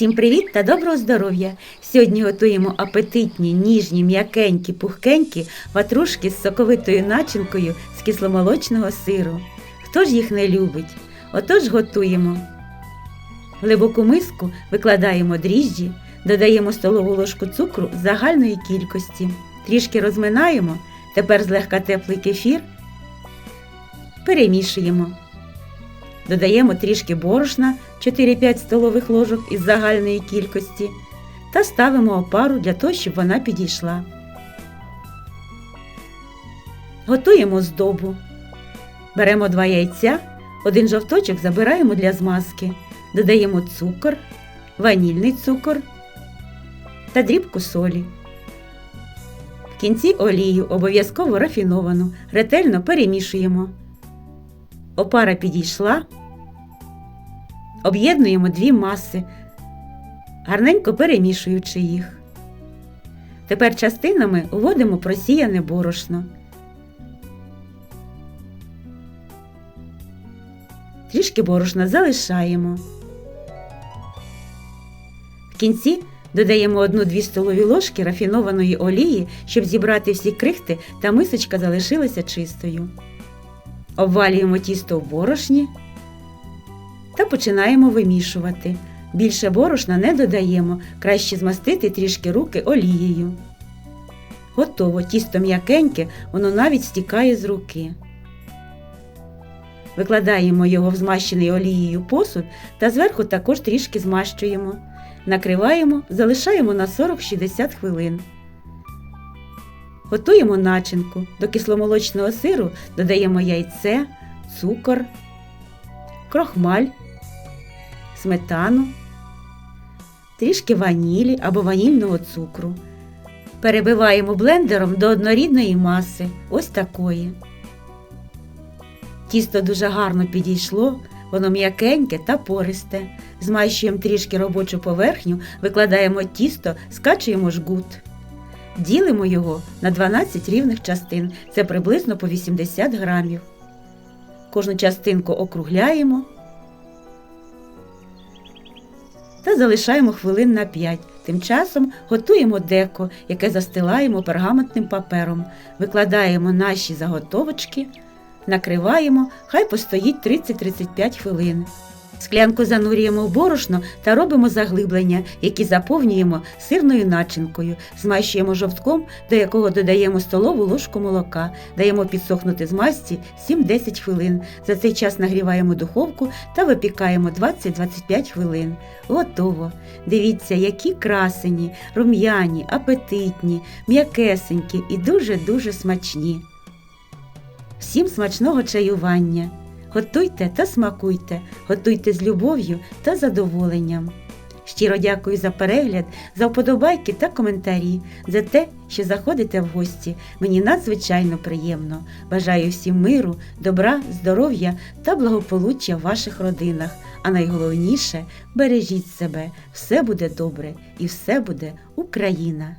Всім привіт та доброго здоров'я! Сьогодні готуємо апетитні, ніжні, м'якенькі, пухкенькі ватрушки з соковитою начинкою з кисломолочного сиру. Хто ж їх не любить? Отож готуємо. В глибоку миску викладаємо дріжджі, додаємо столову ложку цукру загальної кількості. Трішки розминаємо, тепер злегка теплий кефір. Перемішуємо. Додаємо трішки борошна 4-5 столових ложок із загальної кількості та ставимо опару для того, щоб вона підійшла. Готуємо здобу. Беремо два яйця, один жовточок забираємо для змазки. Додаємо цукор, ванільний цукор та дрібку солі. В кінці олію обов'язково рафіновану, ретельно перемішуємо. Опара підійшла. Об'єднуємо дві маси, гарненько перемішуючи їх. Тепер частинами вводимо просіяне борошно. Трішки борошна залишаємо. В кінці додаємо 1-2 столові ложки рафінованої олії, щоб зібрати всі крихти та мисочка залишилася чистою. Обвалюємо тісто в борошні та починаємо вимішувати. Більше борошна не додаємо, краще змастити трішки руки олією. Готово, тісто м'якеньке, воно навіть стікає з руки. Викладаємо його в змащений олією посуд та зверху також трішки змащуємо. Накриваємо, залишаємо на 40-60 хвилин. Готуємо начинку. До кисломолочного сиру додаємо яйце, цукор, крохмаль, сметану, трішки ванілі або ванільного цукру. Перебиваємо блендером до однорідної маси, ось такої. Тісто дуже гарно підійшло, воно м'якеньке та пористе. Змащуємо трішки робочу поверхню, викладаємо тісто, скачуємо жгут. Ділимо його на 12 рівних частин, це приблизно по 80 грамів. Кожну частинку округляємо та залишаємо хвилин на 5. Тим часом готуємо деко, яке застилаємо пергаментним папером, викладаємо наші заготовочки, накриваємо, хай постоїть 30-35 хвилин. Склянку занурюємо в борошно та робимо заглиблення, які заповнюємо сирною начинкою, змащуємо жовтком, до якого додаємо столову ложку молока, даємо підсохнути з масті 7-10 хвилин. За цей час нагріваємо духовку та випікаємо 20-25 хвилин. Готово! Дивіться, які красені, рум'яні, апетитні, м'якесенькі і дуже-дуже смачні. Всім смачного чаювання! Готуйте та смакуйте, готуйте з любов'ю та задоволенням. Щиро дякую за перегляд, за вподобайки та коментарі, за те, що заходите в гості. Мені надзвичайно приємно. Бажаю всім миру, добра, здоров'я та благополуччя в ваших родинах. А найголовніше бережіть себе, все буде добре і все буде Україна!